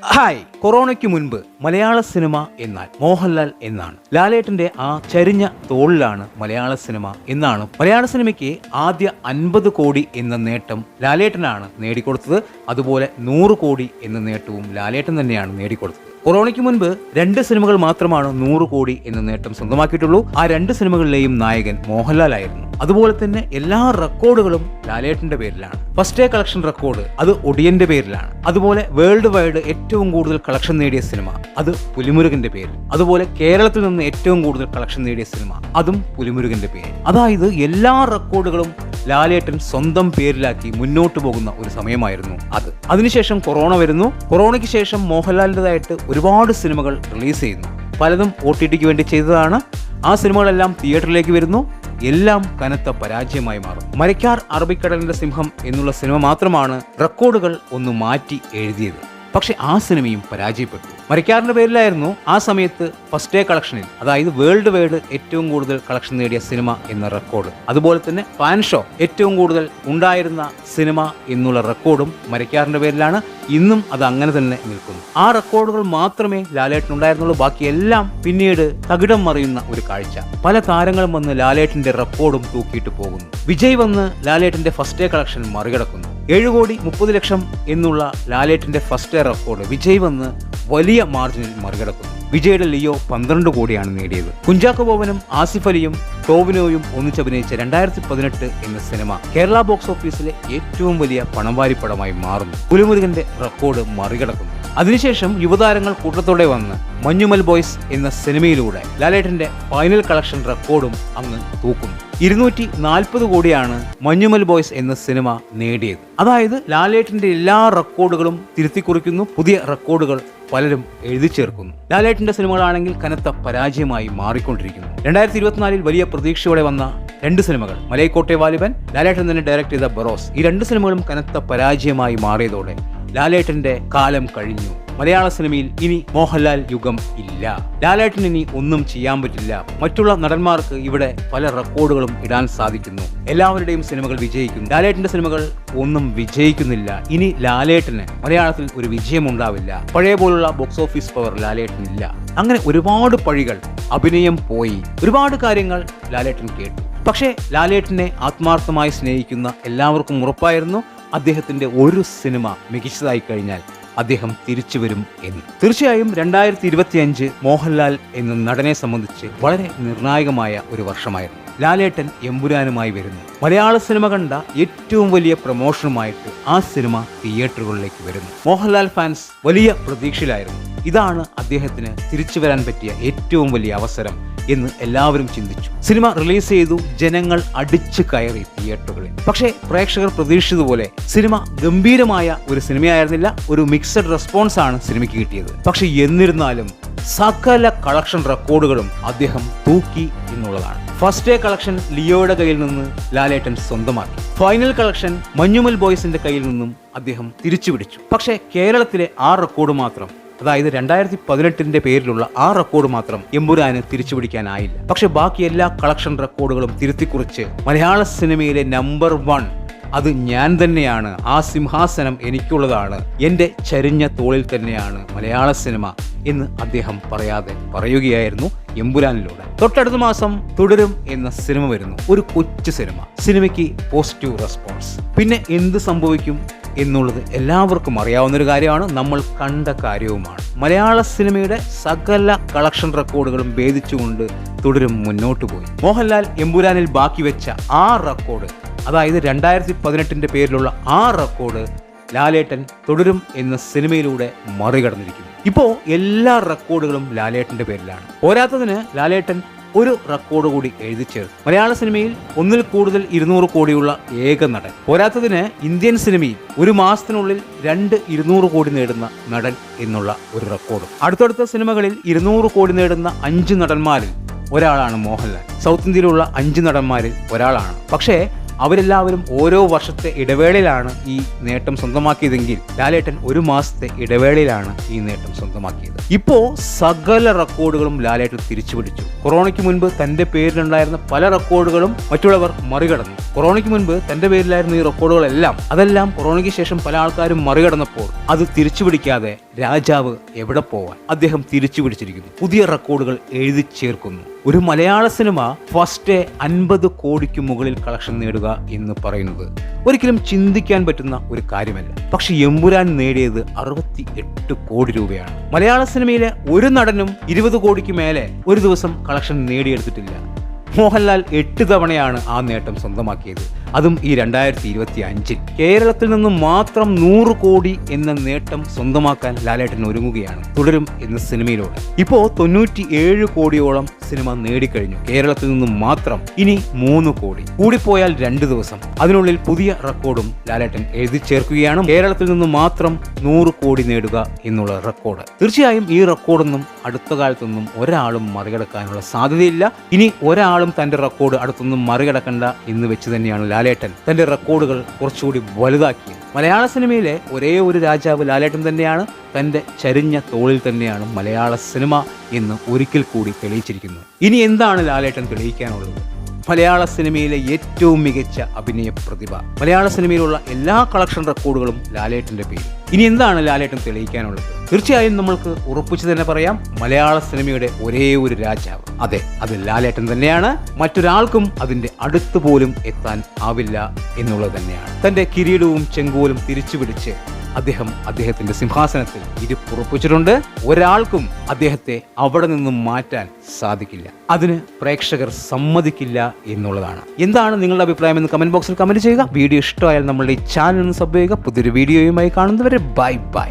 嗨 കൊറോണയ്ക്ക് മുൻപ് മലയാള സിനിമ എന്നാൽ മോഹൻലാൽ എന്നാണ്. ലാലേട്ടന്റെ ആ ചരിഞ്ഞ തോളിലാണ് മലയാള സിനിമ എന്നാണ്. മലയാള സിനിമയ്ക്ക് ആദ്യ അൻപത് കോടി എന്ന നേട്ടം ലാലേട്ടനാണ് നേടിക്കൊടുത്തത്. അതുപോലെ നൂറ് കോടി എന്ന നേട്ടവും ലാലേട്ടൻ തന്നെയാണ് നേടിക്കൊടുത്തത്. കൊറോണയ്ക്ക് മുൻപ് രണ്ട് സിനിമകൾ മാത്രമാണ് നൂറ് കോടി എന്ന നേട്ടം സ്വന്തമാക്കിയിട്ടുള്ളൂ. ആ രണ്ട് സിനിമകളിലെയും നായകൻ മോഹൻലാലായിരുന്നു അതുപോലെ തന്നെ എല്ലാ റെക്കോർഡുകളും ലാലേട്ടന്റെ പേരിലാണ്. ഫസ്റ്റ് ഡേ കളക്ഷൻ റെക്കോർഡ് അത് ഒടിയന്റെ പേരിലാണ്. അതുപോലെ വേൾഡ് വൈഡ് ഏറ്റവും കൂടുതൽ കളക്ഷൻ നേടിയ സിനിമ. അത് പുലിമുരുകന്റെ പേര് അതുപോലെ കേരളത്തിൽ നിന്ന് ഏറ്റവും കൂടുതൽ കളക്ഷൻ നേടിയ സിനിമ. അതും പുലിമുരുകന്റെ പേര് അതായത് എല്ലാ റെക്കോർഡുകളും ലാലേട്ടൻ സ്വന്തം പേരിലാക്കി മുന്നോട്ട് പോകുന്ന ഒരു സമയമായിരുന്നു അത്. അതിനുശേഷം കൊറോണ വരുന്നു. കൊറോണയ്ക്ക് ശേഷം മോഹൻലാലിന്റെതായിട്ട് ഒരുപാട് സിനിമകൾ റിലീസ് ചെയ്യുന്നു. പലതും ഒ ടി ടിക്ക് വേണ്ടി ചെയ്തതാണ്. ആ സിനിമകളെല്ലാം തിയേറ്ററിലേക്ക് വരുന്നു. എല്ലാം കനത്ത പരാജയമായി മാറും. മരക്കാർ അറബിക്കടലിന്റെ സിംഹം എന്നുള്ള സിനിമ മാത്രമാണ് റെക്കോർഡുകൾ ഒന്ന് മാറ്റി എഴുതിയത്. പക്ഷെ ആ സിനിമയും പരാജയപ്പെട്ടു. മരക്കാറിന്റെ പേരിലായിരുന്നു ആ സമയത്ത് ഫസ്റ്റ് ഡേ കളക്ഷനിൽ അതായത് വേൾഡ് വൈഡ് ഏറ്റവും കൂടുതൽ കളക്ഷൻ നേടിയ സിനിമ എന്ന റെക്കോർഡ് അതുപോലെ തന്നെ ഫാൻ ഷോ ഏറ്റവും കൂടുതൽ ഉണ്ടായിരുന്ന സിനിമ എന്നുള്ള റെക്കോർഡും മരക്കാറിന്റെ പേരിലാണ്. ഇന്നും അത് അങ്ങനെ തന്നെ നിൽക്കുന്നു. ആ റെക്കോർഡുകൾ മാത്രമേ ലാലേട്ടൻ ഉണ്ടായിരുന്നുള്ളൂ ബാക്കി എല്ലാം പിന്നീട് തകിടം മറിയുന്ന ഒരു കാഴ്ച. പല താരങ്ങളും വന്ന് ലാലേട്ടന്റെ റെക്കോർഡും തൂക്കിയിട്ട് പോകുന്നു. വിജയ് വന്ന് ലാലേട്ടന്റെ ഫസ്റ്റ് ഡേ കളക്ഷൻ മറികടക്കുന്നു. ഏഴ് കോടി മുപ്പത് ലക്ഷം എന്നുള്ള ലാലേട്ടിന്റെ ഫസ്റ്റ് റെക്കോർഡ് വിജയ് വന്ന് വലിയ മാർജിനിൽ മറികടക്കുന്നു. വിജയുടെ ലിയോ പന്ത്രണ്ട് കോടിയാണ് നേടിയത്. കുഞ്ചാക്കോ ബോബനും ആസിഫ് അലിയും ടോവിനോയും ഒന്നിച്ചഭിനയിച്ച രണ്ടായിരത്തി പതിനെട്ട് എന്ന സിനിമ കേരള ബോക്സ് ഓഫീസിലെ ഏറ്റവും വലിയ പണംവാരിപ്പടമായി മാറുന്നു. പുലിമുരുകന്റെ റെക്കോർഡ് മറികടക്കുന്നു. അതിനുശേഷം യുവതാരങ്ങൾ കൂട്ടത്തോടെ വന്ന് മഞ്ഞുമൽ ബോയ്സ് എന്ന സിനിമയിലൂടെ ലാലേട്ടന്റെ ഫൈനൽ കളക്ഷൻ റെക്കോർഡും അങ്ങ് തൂക്കുന്നു. ഇരുന്നൂറ്റി നാൽപ്പത് കോടിയാണ് മഞ്ഞുമൽ ബോയ്സ് എന്ന സിനിമ നേടിയത്. അതായത് ലാലേട്ടന്റെ എല്ലാ റെക്കോർഡുകളും തിരുത്തി കുറിക്കുന്നു പുതിയ റെക്കോർഡുകൾ പലരും എഴുതി ചേർക്കുന്നു. ലാലേട്ടന്റെ സിനിമകളാണെങ്കിൽ കനത്ത പരാജയമായി മാറിക്കൊണ്ടിരിക്കുന്നു. രണ്ടായിരത്തി ഇരുപത്തിനാലിൽ വലിയ പ്രതീക്ഷയോടെ വന്ന രണ്ട് സിനിമകൾ മലൈക്കോട്ടെ വാലിബൻ ലാലേട്ടൻ തന്നെ ഡയറക്ട് ചെയ്ത ബറോസ് ഈ രണ്ട് സിനിമകളും കനത്ത പരാജയമായി മാറിയതോടെ ലാലേട്ടന്റെ കാലം കഴിഞ്ഞു. മലയാള സിനിമയിൽ ഇനി മോഹൻലാൽ യുഗം ഇല്ല. ലാലേട്ടൻ ഇനി ഒന്നും ചെയ്യാൻ പറ്റില്ല. മറ്റുള്ള നടന്മാർക്ക് ഇവിടെ പല റെക്കോർഡുകളും ഇടാൻ സാധിക്കുന്നു. എല്ലാവരുടെയും സിനിമകൾ വിജയിക്കുന്നു ലാലേട്ടന്റെ സിനിമകൾ ഒന്നും വിജയിക്കുന്നില്ല. ഇനി ലാലേട്ടന് മലയാളത്തിൽ ഒരു വിജയമുണ്ടാവില്ല. പഴയ പോലുള്ള ബോക്സ് ഓഫീസ് പവർ ലാലേട്ടനില്ല. അങ്ങനെ ഒരുപാട് പഴികൾ അഭിനയം പോയി. ഒരുപാട് കാര്യങ്ങൾ ലാലേട്ടൻ കേട്ടു. പക്ഷേ ലാലേട്ടനെ ആത്മാർത്ഥമായി സ്നേഹിക്കുന്ന എല്ലാവർക്കും ഉറപ്പായിരുന്നു. അദ്ദേഹത്തിന്റെ ഒരു സിനിമ മികച്ചതായി കഴിഞ്ഞാൽ അദ്ദേഹം തിരിച്ചു വരും എന്ന്. തീർച്ചയായും രണ്ടായിരത്തി ഇരുപത്തി അഞ്ച് മോഹൻലാൽ എന്ന നടനെ സംബന്ധിച്ച് വളരെ നിർണായകമായ ഒരു വർഷമായിരുന്നു. ലാലേട്ടൻ എമ്പുരാനുമായി വരുന്നു. മലയാള സിനിമ കണ്ട ഏറ്റവും വലിയ പ്രമോഷനുമായിട്ട് ആ സിനിമ തിയേറ്ററുകളിലേക്ക് വരുന്നു. മോഹൻലാൽ ഫാൻസ് വലിയ പ്രതീക്ഷയിലായിരുന്നു. ഇതാണ് അദ്ദേഹത്തിന് തിരിച്ചു വരാൻ പറ്റിയ ഏറ്റവും വലിയ അവസരം. എന്ന് എല്ലാവരും ചിന്തിച്ചു. സിനിമ റിലീസ് ചെയ്തു ജനങ്ങൾ അടിച്ചു കയറി തിയേറ്ററുകളിൽ. പക്ഷേ പ്രേക്ഷകർ പ്രതീക്ഷിച്ചതുപോലെ സിനിമ ഗംഭീരമായ ഒരു സിനിമയായിരുന്നില്ല ഒരു മിക്സഡ് റെസ്പോൺസ് ആണ് സിനിമയ്ക്ക് കിട്ടിയത്. പക്ഷെ എന്നിരുന്നാലും സകല കളക്ഷൻ റെക്കോർഡുകളും അദ്ദേഹം തൂക്കി എന്നുള്ളതാണ്. ഫസ്റ്റ് ഡേ കളക്ഷൻ ലിയോയുടെ കയ്യിൽ നിന്ന് ലാലേട്ടൻ സ്വന്തമാക്കി. ഫൈനൽ കളക്ഷൻ മഞ്ഞുമൽ ബോയ്സിന്റെ കയ്യിൽ നിന്നും അദ്ദേഹം തിരിച്ചുപിടിച്ചു. പക്ഷേ കേരളത്തിലെ ആ റെക്കോർഡ് മാത്രം അതായത് രണ്ടായിരത്തി പതിനെട്ടിന്റെ പേരിലുള്ള ആ റെക്കോർഡ് മാത്രം എമ്പുരാന് തിരിച്ചുപിടിക്കാനായില്ല. പക്ഷെ ബാക്കി എല്ലാ കളക്ഷൻ റെക്കോർഡുകളും തിരുത്തിക്കുറിച്ച് മലയാള സിനിമയിലെ നമ്പർ വൺ അത് ഞാൻ തന്നെയാണ്. ആ സിംഹാസനം എനിക്കുള്ളതാണ്. എന്റെ ചരിഞ്ഞ തോളിൽ തന്നെയാണ് മലയാള സിനിമ എന്ന് അദ്ദേഹം പറയാതെ പറയുകയായിരുന്നു എമ്പുരാനിലൂടെ. തൊട്ടടുത്ത മാസം തുടരും എന്ന സിനിമ വരുന്നു. ഒരു കൊച്ചു സിനിമ സിനിമയ്ക്ക് പോസിറ്റീവ് റെസ്പോൺസ് പിന്നെ എന്ത് സംഭവിക്കും? എന്നുള്ളത് എല്ലാവർക്കും അറിയാവുന്ന ഒരു കാര്യമാണ്. നമ്മൾ കണ്ട കാര്യവുമാണ്. മലയാള സിനിമയുടെ സകല കളക്ഷൻ റെക്കോർഡുകളും ഭേദിച്ചുകൊണ്ട് തുടരും മുന്നോട്ട് പോയി. മോഹൻലാൽ എമ്പുരാനിൽ ബാക്കി വെച്ച ആ റെക്കോർഡ് അതായത് രണ്ടായിരത്തി പതിനെട്ടിന്റെ പേരിലുള്ള ആ റെക്കോർഡ് ലാലേട്ടൻ തുടരും എന്ന സിനിമയിലൂടെ മറികടന്നിരിക്കുന്നു. ഇപ്പോൾ എല്ലാ റെക്കോർഡുകളും ലാലേട്ടന്റെ പേരിലാണ്. പോരാത്തതിന് ലാലേട്ടൻ ഒരു റെക്കോർഡ് കൂടി എഴുതി ചേർത്തു മലയാള സിനിമയിൽ ഒന്നിൽ കൂടുതൽ ഇരുന്നൂറ് കോടിയുള്ള ഏക നടൻ. പോരാത്തതിന് ഇന്ത്യൻ സിനിമയിൽ ഒരു മാസത്തിനുള്ളിൽ രണ്ട് ഇരുന്നൂറ് കോടി നേടുന്ന നടൻ എന്നുള്ള ഒരു റെക്കോർഡ് അടുത്തടുത്ത സിനിമകളിൽ ഇരുന്നൂറ് കോടി നേടുന്ന അഞ്ച് നടന്മാരിൽ ഒരാളാണ് മോഹൻലാൽ. സൗത്ത് ഇന്ത്യയിലുള്ള അഞ്ച് നടന്മാരിൽ ഒരാളാണ്. പക്ഷേ അവരെല്ലാവരും ഓരോ വർഷത്തെ ഇടവേളയിലാണ് ഈ നേട്ടം സ്വന്തമാക്കിയതെങ്കിൽ ലാലേട്ടൻ ഒരു മാസത്തെ ഇടവേളയിലാണ് ഈ നേട്ടം സ്വന്തമാക്കിയത്. ഇപ്പോ സകല റെക്കോർഡുകളും ലാലേട്ടൻ തിരിച്ചു പിടിച്ചു. കൊറോണയ്ക്ക് മുൻപ് തന്റെ പേരിലുണ്ടായിരുന്ന പല റെക്കോർഡുകളും മറ്റുള്ളവർ മറികടന്നു. കൊറോണയ്ക്ക് മുൻപ് തന്റെ പേരിലായിരുന്ന ഈ റെക്കോർഡുകളെല്ലാം. അതെല്ലാം കൊറോണയ്ക്ക് ശേഷം പല ആൾക്കാരും മറികടന്നപ്പോൾ അത് തിരിച്ചു പിടിക്കാതെ രാജാവ് എവിടെ പോവാൻ? അദ്ദേഹം തിരിച്ചു പിടിച്ചിരിക്കുന്നു. പുതിയ റെക്കോർഡുകൾ എഴുതി ചേർക്കുന്നു. ഒരു മലയാള സിനിമ ഫസ്റ്റ് അൻപത് കോടിക്ക് മുകളിൽ കളക്ഷൻ നേടുക എന്ന് പറയുന്നത് ഒരിക്കലും ചിന്തിക്കാൻ പറ്റുന്ന ഒരു കാര്യമല്ല. പക്ഷെ എമ്പുരാൻ നേടിയത് അറുപത്തി എട്ട് കോടി രൂപയാണ്. മലയാള സിനിമയിലെ ഒരു നടനും ഇരുപത് കോടിക്ക് മേലെ ഒരു ദിവസം കളക്ഷൻ നേടിയെടുത്തിട്ടില്ല. മോഹൻലാൽ എട്ട് തവണയാണ് ആ നേട്ടം സ്വന്തമാക്കിയത്. അതും ഈ രണ്ടായിരത്തി ഇരുപത്തി അഞ്ചിൽ കേരളത്തിൽ നിന്നും മാത്രം നൂറ് കോടി എന്ന നേട്ടം സ്വന്തമാക്കാൻ ലാലേട്ടൻ ഒരുങ്ങുകയാണ്. തുടരും എന്ന സിനിമയിലൂടെ. ഇപ്പോ തൊണ്ണൂറ്റി ഏഴ് കോടിയോളം സിനിമ നേടിക്കഴിഞ്ഞു. കേരളത്തിൽ നിന്നും മാത്രം ഇനി മൂന്ന് കോടി. കൂടിപ്പോയാൽ രണ്ട് ദിവസം. അതിനുള്ളിൽ പുതിയ റെക്കോർഡും ലാലേട്ടൻ എഴുതി ചേർക്കുകയാണ്. കേരളത്തിൽ നിന്നും മാത്രം നൂറ് കോടി നേടുക എന്നുള്ള റെക്കോർഡ്. തീർച്ചയായും ഈ റെക്കോർഡൊന്നും അടുത്ത കാലത്തൊന്നും ഒരാളും മറികടക്കാനുള്ള സാധ്യതയില്ല. ഇനി ഒരാളും തന്റെ റെക്കോർഡ് അടുത്തൊന്നും മറികടക്കണ്ട എന്ന് വെച്ച് തന്നെയാണ് ലാലേട്ടൻ തന്റെ റെക്കോർഡുകൾ കുറച്ചുകൂടി വലുതാക്കി. മലയാള സിനിമയിലെ ഒരേ ഒരു രാജാവ് ലാലേട്ടൻ തന്നെയാണ് തന്റെ ചരിഞ്ഞ തോളിൽ തന്നെയാണ് മലയാള സിനിമ എന്ന് ഒരിക്കൽ കൂടി തെളിയിച്ചിരിക്കുന്നു. ഇനി എന്താണ് ലാലേട്ടൻ തെളിയിക്കാനുള്ളത്? മലയാള സിനിമയിലെ ഏറ്റവും മികച്ച അഭിനയ പ്രതിഭ മലയാള സിനിമയിലുള്ള എല്ലാ കളക്ഷൻ റെക്കോർഡുകളും ലാലേട്ടന്റെ പേര് ഇനി എന്താണ് ലാലേട്ടൻ തെളിയിക്കാനുള്ളത്? തീർച്ചയായും നമ്മൾക്ക് ഉറപ്പിച്ചു തന്നെ പറയാം മലയാള സിനിമയുടെ ഒരേ ഒരു രാജാവ്. അതെ അത് ലാലേട്ടൻ തന്നെയാണ്. മറ്റൊരാൾക്കും അതിന്റെ അടുത്ത് പോലും എത്താൻ ആവില്ല എന്നുള്ളത് തന്നെയാണ്. തന്റെ കിരീടവും ചെങ്കോലും തിരിച്ചു പിടിച്ച് അദ്ദേഹം അദ്ദേഹത്തിന്റെ സിംഹാസനത്തിൽ ഇരിപ്പുറപ്പിച്ചിട്ടുണ്ട്. ഒരാൾക്കും അദ്ദേഹത്തെ അവിടെ നിന്നും മാറ്റാൻ സാധിക്കില്ല. അതിന് പ്രേക്ഷകർ സമ്മതിക്കില്ല എന്നുള്ളതാണ്. എന്താണ് നിങ്ങളുടെ അഭിപ്രായം എന്ന് കമന്റ് ബോക്സിൽ കമന്റ് ചെയ്യുക. വീഡിയോ ഇഷ്ടമായാൽ നമ്മളുടെ ഈ ചാനൽ ഒന്ന് സബ് ചെയ്യുക. പുതിയൊരു വീഡിയോയുമായി കാണുന്നവരെ ബൈ ബൈ.